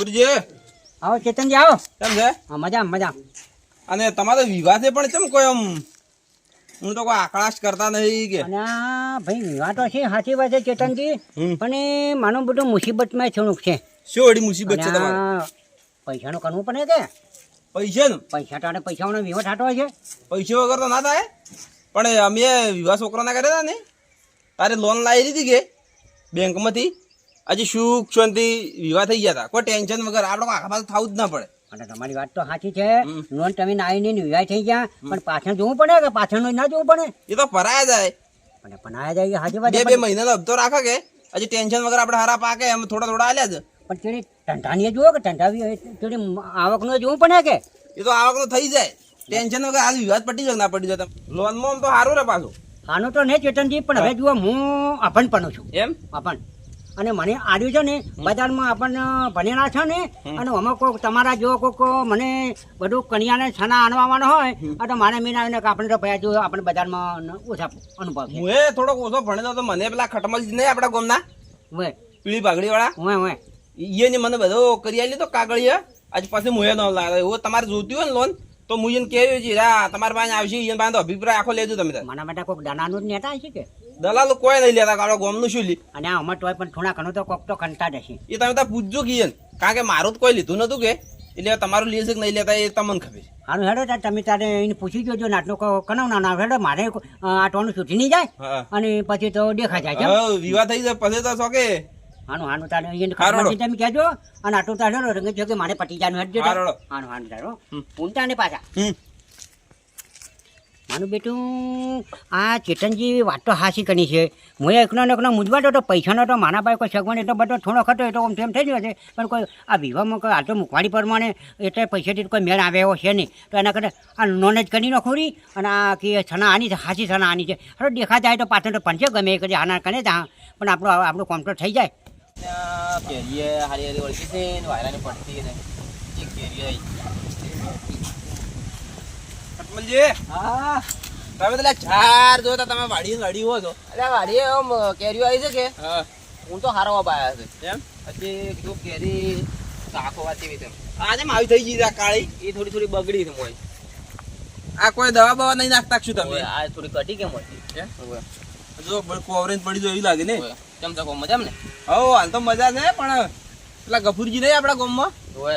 કપૂરજી આવો ચેતનજી આવો. કેમ છે? હા મજા મજા અને તમારો વિવાહ છે પણ કેમ કોઈ આમ હું તો કોઈ આકળાશ કરતા નહીં કે? ભાઈ વિવાહ તો છે સાચી વાત છે ચેતનજી. પણ એ માનું બધું મુસીબતમાં થોડુંક છે. શું એડી મુસીબત છે તમારે? પૈસાનું કરવું પડે કે? પૈસાનું? પૈસા ટાણે પૈસાનો વિવાહ થતો છે. પૈસા વગર તો ના થાય. પણ અમે વિવાહ છોકરાના કર્યા હતા ને? તારે લોન લાવી દીધી કે? બેંકમાંથી? હજી સુખ શાંતિ વિવાહ થઈ ગયા હતા. કોઈ ટેન્શન વગર આપણે આખા પાછું થવું જ ના પડે. અને તમારી વાત તો સાચી છે. લોન તમે નાઈ ને વિવાહ થઈ ગયા પણ પાછળ જોવું પડે કે પાછળ ના જોવું પડે? એ તો ભરાયા જાય. અને પણ જાય હાજી વાત બે બે મહિનાનો હપ્તો રાખે કે. હજી ટેન્શન વગર આપણે હારા પાકે એમ થોડા થોડા આલ્યા જ. પણ તેની ટંટાની જોવો કે ટંટાવી તેની આવકનું જોવું પડે કે? એ તો આવક તો થઈ જાય. ટેન્શન વગર હાલ વિવાદ પટી જાય ના પડી જાય લોનમાં આમ તો સારું રે પાછું. આનું તો નહીં ચેતનજી પણ હવે જુઓ હું અભણ પણ છું. એમ? અપન અને મને આડ્યું છે ને બજારમાં આપણને ભણેલા છે ને અને અમે કોઈક તમારા જો કોઈક મને બધું કન્યાને છાના આણવાનો હોય તો મારે મીન આવીને આપણે તો ભયા જો આપણે બજારમાં ઓછા અનુભવ હું એ થોડોક ઓછો ભણેલો તો મને પેલા ખટમલ નહીં આપણા ગોમના. વે. પીળી પાઘડી વાળા વે. વે ને મને બધો કરી આલી તો કાગળિયા આજ પછી મુએ ન લાગે એવું તમારે જોતી હોય ને લોન તો હું એને કહેવું છે તમારા પાસે આવશે એને પાસે અભિપ્રાય આખો લેજો તમે મને મારા માટે કોઈક દાનાનું જ નેતા છે કે? દલાલો કોઈ નહીં લેતા કાળો ગોમનું શું લી? અને આ અમર તોય પણ થોડા ઘણું તો કોક તો કંટા જશે એ તમે તો પૂછજો કે એને કારણ કે મારું તો કોઈ લીધું નતું કે. એટલે તમારું લે કે નહીં લેતા એ તમને ખબર હારું હેડો તાર તમે તારે એને પૂછી જોજો નાટનો કનો ના ના હેડો મારે આટવાનું છૂટી નહીં જાય? અને પછી તો દેખા જાય વિવાહ થઈ જાય પછી તો શોકે. હાનું હાનું તારે એને. ખબર તમે કહેજો. અને આટલું તારે રંગ જો કે મારે પટી જાનું હેડજો હાનું હાનું તારો. ઊંટા ને પાછા. માનું બેટું, આ ચેતનજી વાત તો હાસી કરી છે. હું એકનો ને એકનો મૂંઝવાતો તો પૈસાનો તો મારા પાસે કોઈ સગવડ એટલો બધો થોડો ખતો એટલો આમ તેમ થઈ ગયો છે. પણ કોઈ, આ વિવાહમાં કોઈ આ તો મૂકવાડી પ્રમાણે એટલે પૈસાથી કોઈ મેળ આવે એવો છે નહીં. તો એના કરતાં આ નોન જ કરી નાખું રી અને આ કે છના આની છે, હાસી છના આની છે. હવે દેખા જાય તો પાછળ તો પંચે ગમે એ કરી, આના કરે તા પણ આપણો, આપણું કોમ્પ્યુટર થઈ જાય. કેરીએ હારી હારી ઓળખી છે વાયરાની પડતી ને. જે કેરીઓ હા. તમે પેલા ચાર જોતા તમે વાડી વાડી હો છો. એટલે આમ કેરીઓ આવી છે કે? હા. હું તો હારો પાયા છે. એમ? હજી કીધું કેરી શાકો વાતી એવી તેમ. આજે માવી થઈ ગઈ કાળી? એ થોડી થોડી બગડી છે મોય. આ કોઈ દવા બવા નહીં નાખતા શું તમે? આ થોડી કટી કેમ હતી? જો કોવરેજ પડી જાય એવી લાગે ને? કેમ તો મજા ને? હો હાલ તો મજા છે પણ પેલા ગફુરજી નહીં આપણા ગામમાં? હવે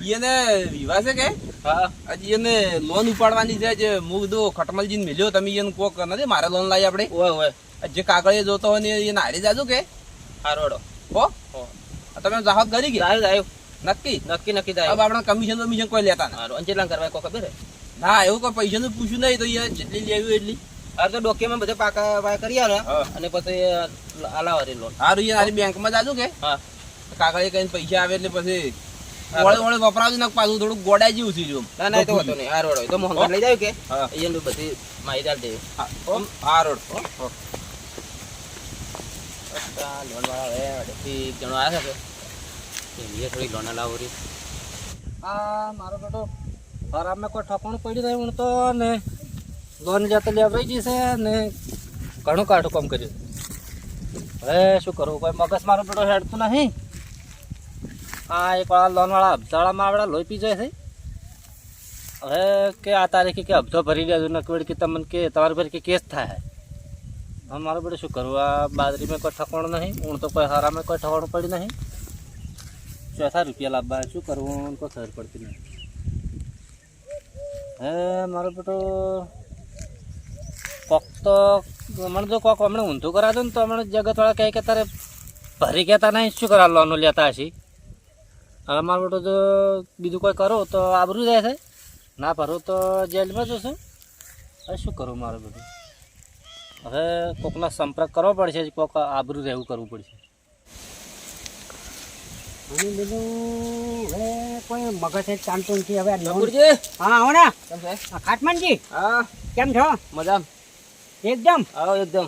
એને વિવાહ છે કે? હા. હજી એને લોન ઉપાડવાની છે જે મુગ દો ખટમલજીને મળ્યો તમે એને કોક નથી મારે લોન લાવી આપણે. ઓય ઓય જે કાગળિયા જોતો હોય ને એને હારી જાજો કે? હારોડો હો? તમે જાહત કરી ગયા આવ્યું નક્કી? નક્કી નક્કી હવે થાય આપણે કમિશન બમિશન કોઈ લેતા ના હારું. અંચેલા કરવા કોઈ ખબર ના એવું કોઈ પૈસાનું પૂછ્યું નહીં તો એ જેટલી લેવી એટલી. હાર તો ડોક્યુમેન્ટ બધે પાકા પાકા કરી આવ્યા અને પછી આલાવારી લોન હારું એ હારી બેંકમાં જાજો કે? હા. કાગળ કઈ પૈસા આવે એટલે પછી વળે વળે વપરાવજો ને પાછું થોડું ગોડા જેવું થઈ જવું ના ના એ તો વાંધો નહીં. આ રોડ તો મોહન લઈ જાય કે? હા. અહીંયા બધી માહિતી આલ દે આ રોડ. લોન વાળા એ જણો આવ્યા છે. કે એનીએ થોડી લોન લાવો રી. આ મારો બેટો ખરાબમાં કોઈ ઠપણું પડી રહ્યું તો ને લોન જાતે લેવાઈ ગઈ છે ને ઘણું કાઢું કામ કર્યું. હવે શું કરું? કોઈ મગજ મારો બેટો હેડતું નહીં. આ એક વાળા લોનવાળા વાળા હપ્તાળામાં આવડા લોહી પી જાય છે. હવે કે આ તારીખે કે હપ્તો ભરી દેજો નકવેડ કે તમને કે તમારી પર કે કેસ થાય. હવે મારું બધું શું કરવું આ બાજરીમાં કોઈ ઠકાણું નહીં, ઊણ તો કોઈ હારામાં કોઈ ઠકાણું પડ્યું નહીં. ચોથા રૂપિયા લાવવા શું કરવું કોઈ ખબર પડતી નહીં હે મારો બેટો કોક તો હમણાં જો કોક હમણાં ઊંધું કરાતું ને તો હમણાં જગતવાળા કહે કે તારે ભરી કહેતા નહીં, શું કરા લોન લેતા હશી? હવે મારો બેટો જો બીજું કોઈ કરો તો આબરું જાય છે. ના ભરો તો જેલમાં જશું. હવે શું કરું મારો બધું? હવે કોકનો સંપર્ક કરવો પડશે કોક આબરું રહેવું કરવું પડશે. અને હવે કોઈ મગજ ચાલતું નથી. હવે કપૂરજી! હા આવો ને. કેમ છે? ખાટમાનજી હા. કેમ છો? મજામ. એકદમ? આવો એકદમ.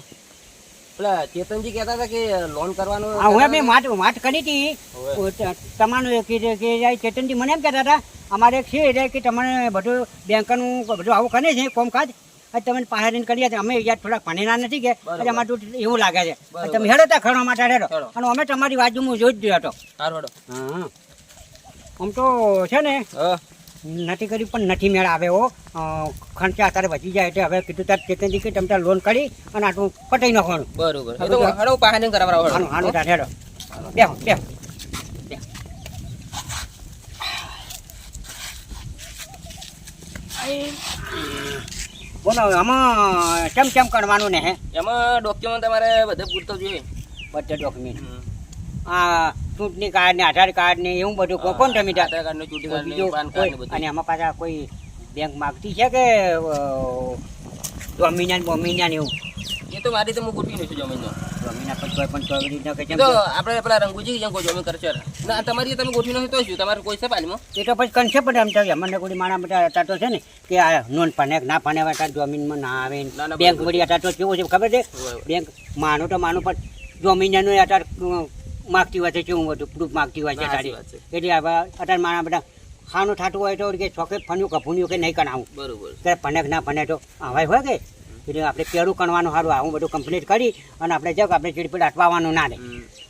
પેલા ચેતનજી કહેતા હતા કે લોન કરવાનું હા હવે મેં વાત વાત કરી હતી. તમારું ચેતનજી મને એમ કહેતા હતા અમારે એક છે એટલે કે તમને બધું બેંકનું બધું આવું કરે છે કોમકાજ તમે પાહેરીને કરી છે અમે યાર થોડા ભણેલા નથી કે અમારે એવું લાગે છે. તમે હેડો ત્યાં ખરવા માટે હેડો. અને અમે તમારી બાજુમાં જોઈ જ જોયો હતો. હા. આમ તો છે ને હા. નથી કર્યું પણ નથી મેળ આવે એવો ખર્ચા અત્યારે વધી જાય એટલે હવે કીધું તાર ચેતનજી કે તમે લોન કરી અને આટલું પટાઈ નાખવાનું. બરોબર. હેડો પાહે કરાવરાવો હાનું હાનું તાર હેડો. બે બેહો. બોલો આમાં કેમ કેમ કરવાનું ને હે? એમાં ડોક્યુમેન્ટ તમારે બધે પૂરતો જોઈએ. બધે ડોક્યુમેન્ટ આ ચૂંટણી કાર્ડ ને આધાર કાર્ડ ને એવું બધું કો- કોણ તમે પાન અને આમાં પાછા કોઈ બેંક માગતી છે કે ડોમિનાન ને એવું? એ તો મારી તો હું ગોઠવી લઈશું જમીન ડોમિના પણ કોઈ પણ કે તો આપણે પેલા રંગુજી જેમ કોઈ જમીન કરશે. ના તમારી તમે ગોઠવી નથી તો શું? તમારે કોઈ છે એ તો પછી કનસે પણ એમ થાય અમને કોઈ માણા બધા તો છે ને કે આ નોન pane ના હવે જમીનમાં ના આવે બેંક. વળી અત્યારે તો કેવું છે ખબર છે? બેંક માનો તો માનો પણ જમીન અ, માગતી હોય છે કેવું બધું પ્રૂફ માગતી હોય છે વાત એટલે હવે અત્યારે મારા બધા ખાનું થતું હોય તો કે ચોકે ફન્યું કફુન્યું કે નહીં કરાવું. બરોબર. કે pane ના ફને તો આવાય હોય કે? એટલે આપણે પેલું કરવાનું સારું આવું બધું કમ્પ્લીટ કરી અને આપણે જગ આપણે ચીડપીડ અટવાવાનું ના રહે.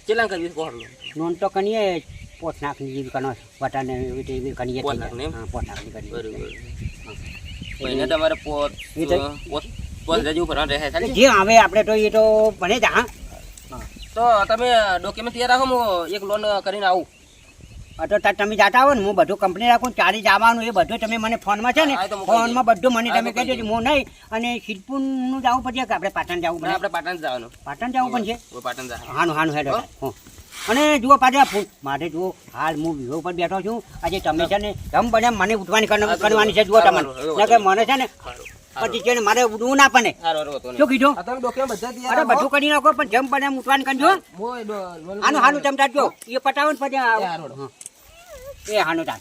કેટલા કોણ નોંધ તો કરીએ પોત નાખની જેવી કનો વટાને એવી રીતે કરીએ પોત નાખની કરીએ બરોબર. મહિને તમારે પોત પોત પોત રજૂ ભરવાનું રહે જે આવે આપણે તો એ તો ભણે જ હા. તો તમે ડોક્યુમેન્ટ તૈયાર રાખો હું એક લોન કરીને આવું. તો તમે જાતા હોય ને હું બધું કંપની રાખું ચારી જવાનું એ બધું તમે મને ફોનમાં છે ને ફોનમાં બધું મને તમે કહી દેજો હું નહીં અને સિદ્ધપુરનું જવું પડશે કે આપણે પાટણ જવું પડે? આપણે પાટણ જવાનું. પાટણ જવું પણ છે પાટણ હાનું હાનું હેડો હો. અને જુઓ પાછા મારે જુઓ હાલ હું વિવો પર બેઠો છું. આજે તમે છે ને તમે બધા મને ઉઠવાની કરવાની છે જુઓ. તમને. નકર મને છે ને પછી છે ને મારે ઉડવું ના પડે. શું કીધું? આ બધા અરે બધું કરી નાખો પણ જેમ બને એમ ઉઠવાની કરજો. આનું હાનું તમે જો. એ પટાવો ને પછી આ- એ હારું. હા. એ હાનું તાર.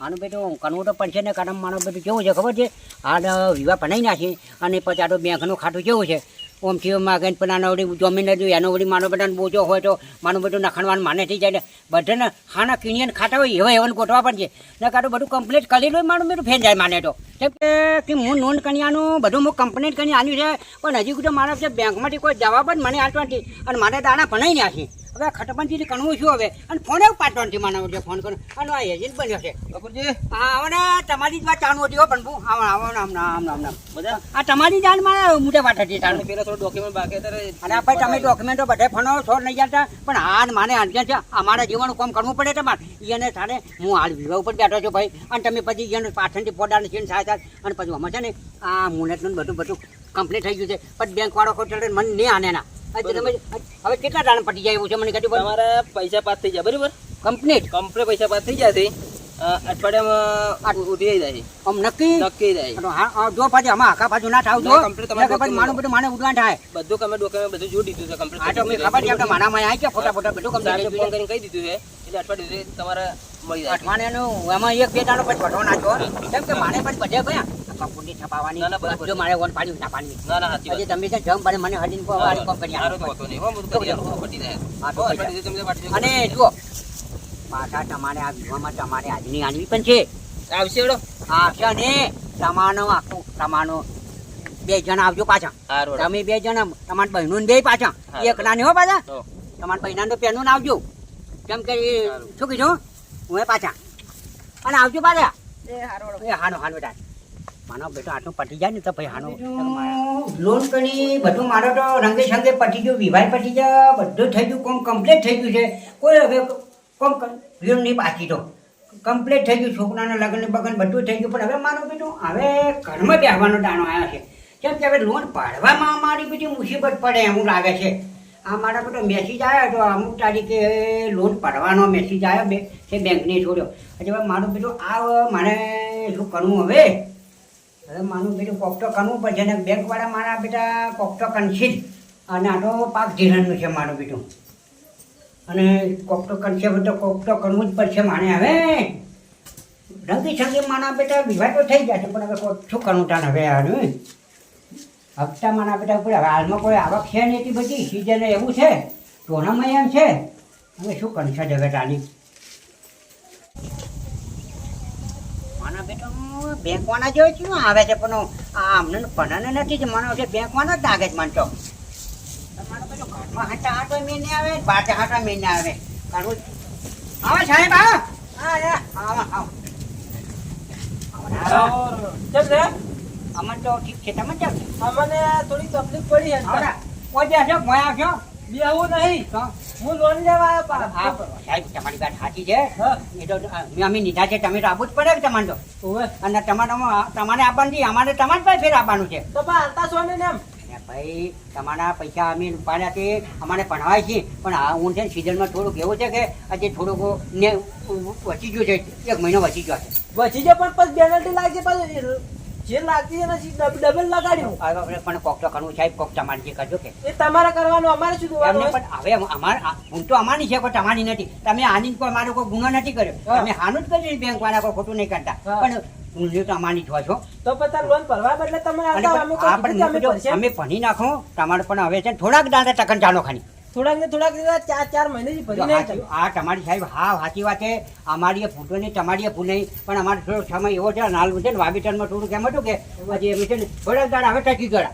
આનું બેટું કરવું તો પડશે ને કારણ મારું બધું કેવું છે ખબર છે? અ, વિવાહ બનાવી નાખી અને પછી આટલું બેંકનું ખાતું કેવું છે? ઓમ થયો માગે પણ આનો વળી જમીન જ એનો વળી માનો બેટાને બોજો હોય તો માનું બધું નખાણવાનું માને થઈ જાય બધાને ખાના કિણીને ખાતા હોય એવા એવા ગોઠવા પણ છે ને કાં બધું કમ્પ્લીટ કરી લો મારું બધું ફેન જાય માને તો. કેમ કે કે હું નોંધ કન્યાનું બધું હું કમ્પ્લીટ કરી આવ્યું છે પણ હજી તો મારા છે બેંકમાંથી કોઈ જવાબ જ મને આપતો નથી અને મારે દાણા ભણાઈ નાખી હવે ખટપણથી કણવું છું હવે. અને ફોન એવું પાટો નથી માનવ એટલે ફોન કરો. અને આ એજન્ટ બન્યો છે. હા હવે તમારી જ વાત ચાલુ હતી હો પણ હું આવો આવો નામ નામ નામ નામ બધા? આ તમારી જાણ મારા મોટે વાત હતી ચાલુ પેલા થોડું ડોક્યુમેન્ટ બાકી હતા અને ભાઈ તમે ડોક્યુમેન્ટો બધે ફોનો છોડ નહીં જતા પણ હાલ મારે અર્જન્ટ છે અમારા જીવનનું કામ કરવું પડે તમારે. એને તારે હું હાલ વિવાહ ઉપર બેઠો છું ભાઈ. અને તમે પછી એને પાછળથી ફોડાને છીણ થાય થાય અને પછી અમારે છે ને આ મુનેટનું બધું બધું કમ્પ્લીટ થઈ ગયું છે. પછી બેંક વાળો કોઈ ચડે મને નહીં આને ના હવે કેટલા દાણ પટી જાય એવું છે? મને કીધું તમારા પૈસા પાસ થઈ જાય બરાબર? કમ્પ્લીટ કમ્પ્લીટ પૈસા પાસ થઈ જાય અઠવાડિયામાં ઉઠી જાય. આમ નક્કી? નક્કી જાય. અને હા, હા, જો પાછી આમાં આખા પાછું ના થાવ જો ના, તમારે પછી માનું બધું માને ઉડવા થાય. બધું તમે ડોક્યુમેન્ટ બધું જોઈ દીધું છે આ તો મેં ખબર આપણે માનામાં આવી ગયા ફોટા ફોટા બધું કમ્પ્લીટ કરીને કહી દીધું છે એટલે અઠવાડિયે તમારે મળી જાય. અઠવાડિયાનું એમાં એક બે દાડો પછી વટો નાખો કેમ કે મારે પછી બધે ગયા. કપૂરની છપાવાની મારે ના ના તમે છે જમ બને મને હડીને કોમ કરી તો. નહીં. હો, બધું કરી તો દેજો. અને જુઓ પાછા તમારે આ વિવાહમાં તમારે આજની આનવી પણ છે. આવશે એવડો? આ છે ને. તમારો આખું તમારો બે જણ આવજો પાછા. તમે બે જણ તમારા બહેનો બે પાછા. એક ના નહીં હો પાછા. તમારા બહેના તો પેનું આવજો. કેમ કે શું કીધું? હું એ પાછા. અને આવજો પાછા. એ હાનો હાનો બેટા માનો બેટો આટલું પટી જાય ને તો ભાઈ હાનો લોન કરી બધું મારો તો રંગે સંગે પટી ગયું વિવાહ પટી ગયા બધું થઈ ગયું કોમ કમ્પ્લીટ થઈ ગયું છે. કોઈ હવે કોમ ભીડ નહીં પાછી તો. કમ્પ્લીટ થઈ ગયું, છોકરાના લગ્ન બગન બધું થઈ ગયું, પણ હવે મારું બીજું હવે ઘરમાં બેહવાનો દાણો આવ્યો છે. કેમ કે હવે લોન પાડવામાં અમારી બીજી મુસીબત પડે એવું લાગે છે. આ મારા બધો મેસેજ આવ્યો તો અમુક તારીખે લોન પાડવાનો મેસેજ આવ્યો બે એ બેંકને છોડ્યો. એટલે હવે મારું બીજું આ મારે શું કરવું હવે? હવે મારું બીજું કોકટો કરવું પડશે અને બેંકવાળા મારા બેટા કોકટો કનશી અને આ તો પાક ધીરણનું છે મારું બેટું. અને કોક તો કરશે બધો કોક તો કરવું જ પડશે માને હવે. રંગી છંગી માના બેટા વિવાહ તો થઈ જશે પણ હવે કોક શું કરવું તાન હવે આનું? હપ્તા માના બેટા ઉપર હવે હાલમાં કોઈ આવક છે નહીં એટલી બધી સિઝન એવું છે સોનામાં એમ છે. હવે શું કરશે હવે તાની મારા બેટા બેંકવાના જેવો શું આવે છે, પણ આ અમને પણ નથી જ મને બેંકવાના જ લાગે છે મને તો. હાટા હાટો મેં આવે બહાર હાટા મહિને આવે. કાઢું આવે સાહેબ હા હા આવો, આવો. કેમ છે? અમને તો ઠીક છે. તમે કેમ અમને થોડી તકલીફ પડી છે. પહોંચ્યા છો કોઈ છો આવશો. નહીં. તો, હું લોન લેવા આવ્યો સાહેબ તમારી વાત સાચી છે. હા. એ તો અમે નીધા છે. તમે તો આપવું જ પડે કે તમારે તો? અને તમારામાં તમારે આપવાનું છે અમારે તમારી પાસે ફેર આપવાનું છે. તો પા હાલતા છો ને એમ? ભાઈ તમારા પૈસા અમે ઉપાડ્યા તે અમારે ભણવાય છે પણ આ હું છે ને સિઝનમાં થોડુંક એવું છે કે આજે થોડુંક ને વચી ગયું છે એક મહિનો વચી ગયો છે. વચી જાય પણ પછી પેનલ્ટી લાગશે પછી જે લાગતી છે ને ડબલ લગાડ્યું. આપણે પણ કોક તો કરવું સાહેબ કોક તમારે જે કરજો કે. એ તમારે કરવાનું અમારે શું જોવાનું પણ હવે અમાર હું તો અમારી છે કોઈ તમારી નથી. તમે આની કોઈ મારો કોઈ ગુનો નથી કર્યો. તમે હાનું જ કર્યું બેંક વાળા કોઈ ખોટું નહીં કરતા. પણ હું તો અમારી જોવા છો. તો પછી લોન ભરવા બદલે તમે અમે ભણી નાખો તમારે પણ હવે છે. થોડાક દાડા ટકન ચાલો ખાલી. થોડાક ને થોડાક દિવસ ચાર ચાર મહિનેથી ભરી નહીં આ તમારી સાહેબ હા સાચી વાત છે. અમારી ફૂટો નહીં તમારી ભૂલ નહીં. પણ અમારે થોડો સમય એવો છે નાલ છે ને વાબીટનમાં થોડું કેમ હતું કે પછી એમ છે ને થોડાક દાડા હવે ટકી ગયા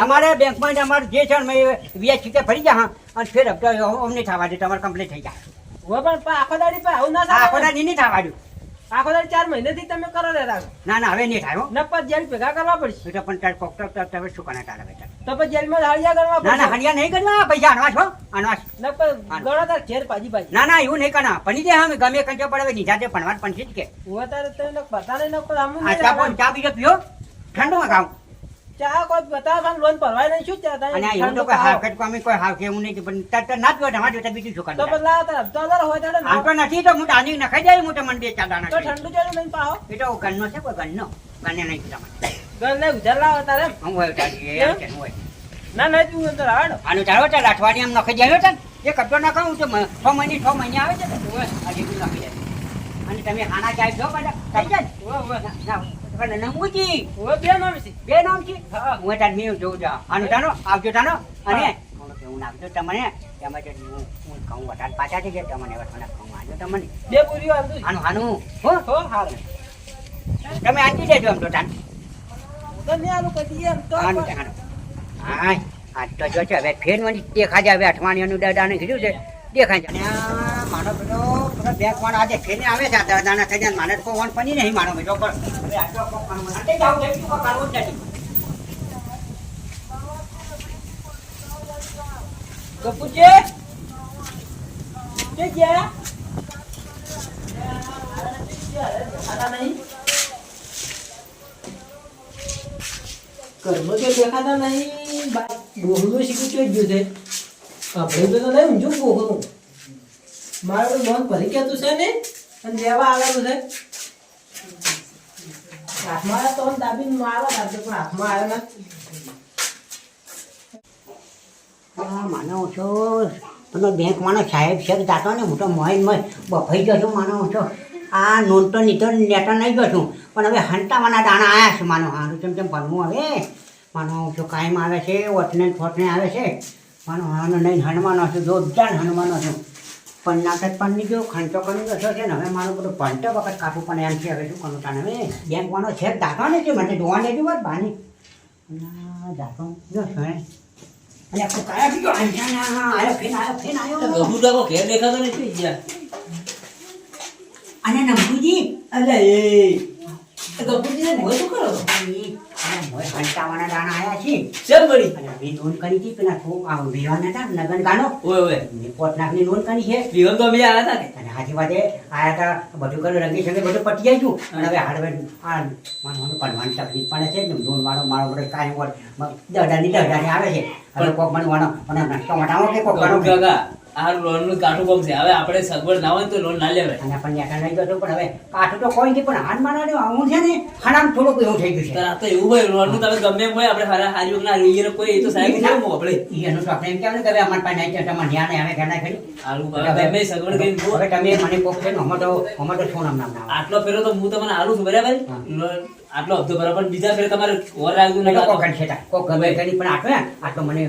તમારે બેંકમાં જ અમારે જે છે મેં વ્યાજ છૂટે ફરી જા હા. અને ફેર હપ્તા અમને થવા દે તમારે કમ્પ્લીટ થઈ જાય. પણ આખો દાડી આવું ના આખો દાડી નહીં થવા દઉં આખો દાડી ચાર મહિનાથી તમે કરો રે રાખો ના ના હવે નહીં થાય હો. ને જેલ ભેગા કરવા પડશે. એ પણ તારે કોક તો તો તમે શું કરે તારે બેટા? તો પછી જેલમાં હાળિયા કરવા ના ના પડશે. નહીં કરવા પૈસા આનવા છો આનવા છો. ને પછી ગણો તાર ઘેર પાજી પાજી ના ના એવું નહીં કરના. પણી દે અમે ગમે કંચો પડે હવે નિજાતે ભણવા પણ છે કે. હવે તારે તને બતાને ન આમ ચા પણ ચા બીજો પીઓ. ઠંડુ ખાવ. ચા કોઈ લોન ભરવાય નહીં શું ચા અને એવું તો કોઈ હાવ કેવું નહીં પણ તાર તાર ના જોતા બીજું શું તો કરવાનું? તાર હપ્તો હોય તારે આમ તો નથી તો હું તો નખાઈ જાય હું તમને બે દાણા તો ઠંડુ ચાલુ નહીં પાહો. એ તો ઘરનો છે કોઈ ગન્નો ગન્ને નહીં તમારે ઘર ઉધાર લાવો તારે હું હોય તારી એમ હોય. ના ના તું અંદર આડો આનું ચાલો ચાલ અઠવાડિયે એમ નખાઈ જાય છે એ કપડો ના તો છ મહિને છ મહિને આવે છે ઓય, આ જેટલું જાય. અને તમે ખાના ચાય જો બધા થઈ જાય? ને? નમુજી ઓવે, બે નામ છે. બે નામ છે? હું તાર મેં જોઉં છું. આનું તાનો આવજો તાનો. અને થોડુંક નાખજો તમને. તેમાં જે હું હું ઘઉં વધારે પાછા છે જે તમને થોડા આજો તમને. બે પૂરીઓ છે. આનું આનું હો? હો હારું. તમે આંટી દેજો આમ તો તાન. હું તો કદી એમ તો આનું પણ- હાય આ તો જો છે હવે ફેર મને દેખાય છે હવે અઠવાડિયાનું દાદાને કીધું છે. દેખાય છે. મારો બેટો પેલો બેંક વાળો આજે ફેરને આવે છે દાદાના થઈ જાય મારે તો કોઈ વણ પડી નહીં મારો બેટો પણ. આ તો છે જ દેખાતા નહીં બોહલું શીખું ચોઈ ગયું છે. આપણે તો નહીં ઊંઝું બોહલું મારું મન ભરી કેતું છે ને, અને દેવા આવેલું છે. હાથમાં તો દાબીને મારવા લાગતો પણ હાથમાં આવ્યો ના આ માનો છો. અને બેંક માનો સાહેબ જાતો ને, હું તો મોઈન મોય બફાઈ ગયો છું, માનો આ નોન તો નીતો નેટો નહીં ગયો પણ હવે હંતાવાના દાણા આવ્યા છે, માનો. હારું તેમ તેમ ભણવું હવે માનો છો કાયમ આવે છે વટને ફોટને આવે છે, માનો. હાનો નહીં, હણવાનો છું, જોરદાર હનુમાનો છું. પણ નાટક પણ નહીં ગયો ખંચો કરી ગયો છે ને હવે મારું બધું પંચો વખત કાપું પણ એમ છે હવે શું કરું તાને હવે બેંકવાનો છે દાખલો ને છે મને જોવા નહીં વાત બાની. દાતો જો છે. અને આખું કાયા બીજો અંજાના આવ્યો ફેન આયો ફેન આવ્યો બધું તો ઘેર દેખાતો ગયા અને નમુજી અલે એ. ગપુજી ને મોય શું કરો? અને મોય હંતાવાના દાણા આયા છે. ચલ મળી અને મેં નોંધ કરી હતી પેલા થો આ વિવાન હતા લગન ગાનો. ઓય ઓય. મેં પોત નાખની નોંધ કરી છે. વિવન તો અમે આયા હતા અને હાજી વાતે આયા હતા બધું કર્યું રંગી સંગે બધું પટી જાય છું અને હવે હાડવે આ માનવાનું પડવાની તકલીફ પડે છે ને વાળો મારો બધો કાંઈ દડાની દડાની આવે છે. હવે કોક બનવાનો અને નાસ્તો મટાવો કે કોક કરો કાકા આ લોનનું કાઠું કોમ છે. હવે આપણે સગવડ ના હોય તો લોન ના લેવાય. અને પણ યાર નહીં ગયો પણ હવે કાઠું તો કોઈ નહીં પણ હાથ મારવાનું આવું છે ને હરામ થોડુંક એવું થઈ ગયું છે. આ તો એવું હોય લોનનું તમે ગમે હોય આપણે હારા હારી ના રહીએ કોઈ એ તો સાહેબ ના મો આપણે? એનું તો આપણે એમ કહેવાય કે હવે અમારી પાસે નહીં તમારે ન્યા ને અમે કે ખરી. આલુ હવે ગમે સગવડ કરી દો હવે તમે મને કોક છે અમે તો અમે તો ફોન નામ ના આટલો ફેરો તો હું તમને આલુ છું બરાબર? આટલો હપ્તો બરાબર બીજા ફેરે તમારે ઓર આવ્યું નહીં કોક છે કોક ગમે કરી પણ આટલો આટલો મને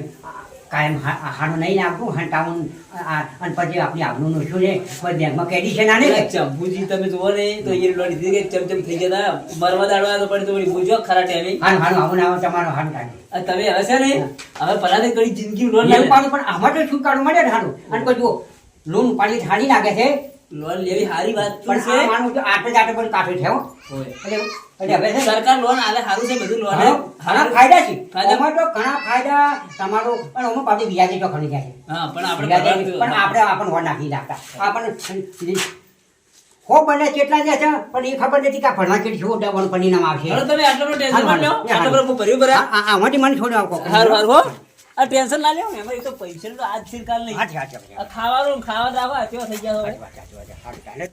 કાયમ હા- હાડું નહીં આપવું હંટાવું અને પછી આપણી નું શું છે? કોઈ બેંકમાં કેડી છે ના ને? ચંપુજી તમે જુઓ ને તો એ લોડી દીધી ચમચમ થઈ ગયા હતા મરવા દાડવા તો પડે તો બુજો ખરા ટાઈમે. હારું હારું આવું ને તમારો હારું કાઢી તમે હવે છે ને હવે પલાને કરી જિંદગી લોન લોન પણ આમાં તો છુટકારો મળે ને હારું? અને કોઈ જુઓ લોન પાડી હાડી નાખે છે લોન લેવી સારી વાત પણ છે? માનું આટલે જ આટલે બધું કાઠું છે એટલે હવે સરકાર લોન આલે સારું છે બધું લોન. ઘણો- ફાયદા છે. ફાયદા- તો ઘણા ફાયદા. તમારો પણ ઓમાં પાછી વ્યાજે તો ઘણી જાય. હા પણ આપણે પણ આપણે આપણને વર નાખી રાખતા. આપણને હો બને કેટલા દે છે પણ એ ખબર નથી કે ભણવા કેટલી શું ડબલ પરિણામ આવશે. તમે આટલો ટેન્શન ના લો. આટલો બધો ભર્યું આ- આમાંથી મને છોડો આપો હારું હારું હો. આ ટેન્શન ના લેવું ને એમાં એ તો પૈસા તો આજ સિરકાલ નહીં. ખાવાનું ખાવા દાવા કેવા થઈ ગયા